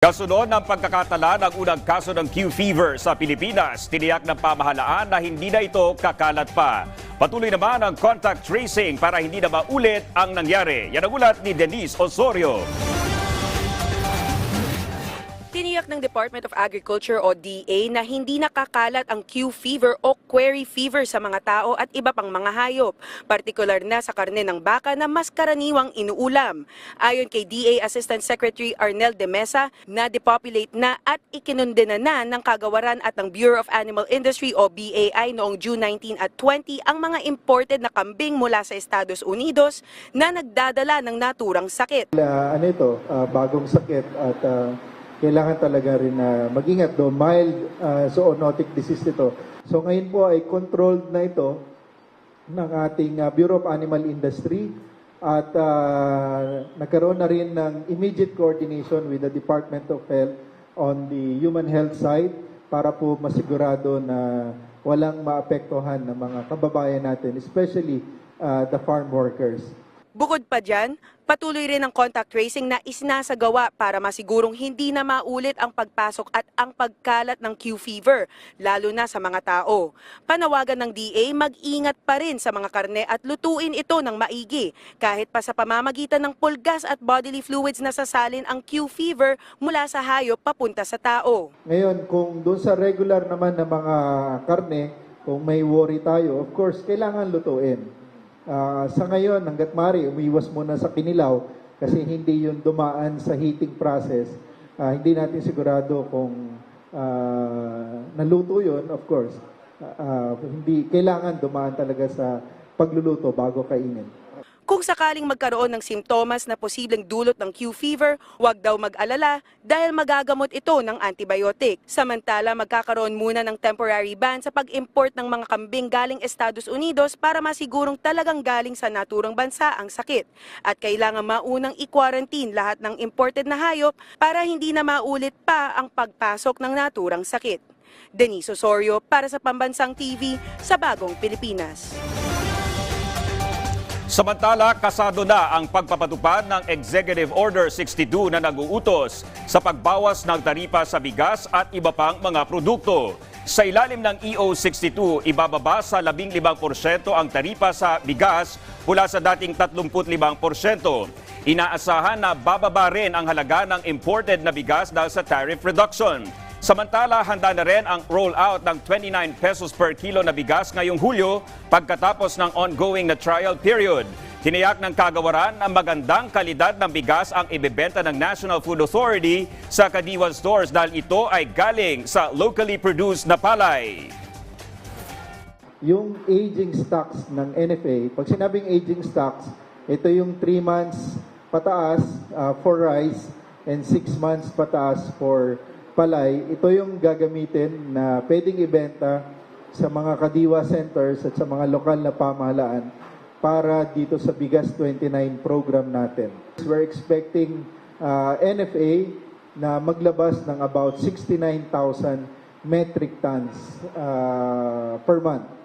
Kasunod ng pagkakatala ng unang kaso ng Q fever sa Pilipinas, tiniyak ng pamahalaan na hindi na ito kakalat pa. Patuloy naman ang contact tracing para hindi na maulit ang nangyari. Yan ang ulat ni Denise Osorio. Ng Department of Agriculture o DA na hindi nakakalat ang Q fever o query fever sa mga tao at iba pang mga hayop, partikular na sa karne ng baka na mas karaniwang inuulam. Ayon kay DA Assistant Secretary Arnel de Mesa, na-depopulate na at ikinundena na ng kagawaran at ng Bureau of Animal Industry o BAI noong June 19 at 20 ang mga imported na kambing mula sa Estados Unidos na nagdadala ng naturang sakit. Uh, ano ito, ah, bagong sakit at ah, kailangan talaga rin na mag-ingat do mild ah, zoonotic disease ito. So ngayon po ay controlled na ito ng ating ah, Bureau of Animal Industry at ah, nagkaroon na rin ng immediate coordination with the Department of Health on the human health side para po masigurado na walang maapektuhan ng mga kababayan natin, especially ah, the farm workers. Bukod pa dyan, patuloy rin ang contact tracing na isinasagawa para masigurong hindi na maulit ang pagpasok at ang pagkalat ng Q fever, lalo na sa mga tao. Panawagan ng DA, mag-ingat pa rin sa mga karne at lutuin ito ng maigi, kahit pa sa pamamagitan ng pulgas at bodily fluids na sasalin ang Q fever mula sa hayop papunta sa tao. Ngayon, kung doon sa regular naman na mga karne, kung may worry tayo, of course, kailangan lutuin. Ah, sa ngayon, hanggat mari, umiwas muna sa kinilaw kasi hindi yun dumaan sa heating process. Ah, hindi natin sigurado kung ah, naluto yun, of course. Ah, ah, hindi, kailangan dumaan talaga sa pagluluto bago kainin. Kung sakaling magkaroon ng simptomas na posibleng dulot ng Q fever, huwag daw mag-alala dahil magagamot ito ng antibiotic. Samantala, magkakaroon muna ng temporary ban sa pag-import ng mga kambing galing Estados Unidos para masigurong talagang galing sa naturang bansa ang sakit. At kailangan maunang i-quarantine lahat ng imported na hayop para hindi na maulit pa ang pagpasok ng naturang sakit. Denise Osorio para sa Pambansang TV sa Bagong Pilipinas. Samantala, kasado na ang pagpapatupad ng Executive Order 62 na nag-uutos sa pagbawas ng taripa sa bigas at iba pang mga produkto. Sa ilalim ng EO62, ibababa sa 15% ang taripa sa bigas mula sa dating 35%. Inaasahan na bababa rin ang halaga ng imported na bigas dahil sa tariff reduction. Samantala, handa na rin ang rollout ng 29 pesos per kilo na bigas ngayong Hulyo pagkatapos ng ongoing na trial period. Tiniyak ng kagawaran na magandang kalidad ng bigas ang ibebenta ng National Food Authority sa Kadiwa stores dahil ito ay galing sa locally produced na palay. Yung aging stocks ng NFA, pag sinabing aging stocks, ito yung 3 months pataas uh, for rice and 6 months pataas for palay. Ito yung gagamitin na pwedeng ibenta sa mga kadiwa centers at sa mga lokal na pamahalaan para dito sa Bigas 29 program natin. We're expecting uh, NFA na maglabas ng about 69,000 metric tons uh, per month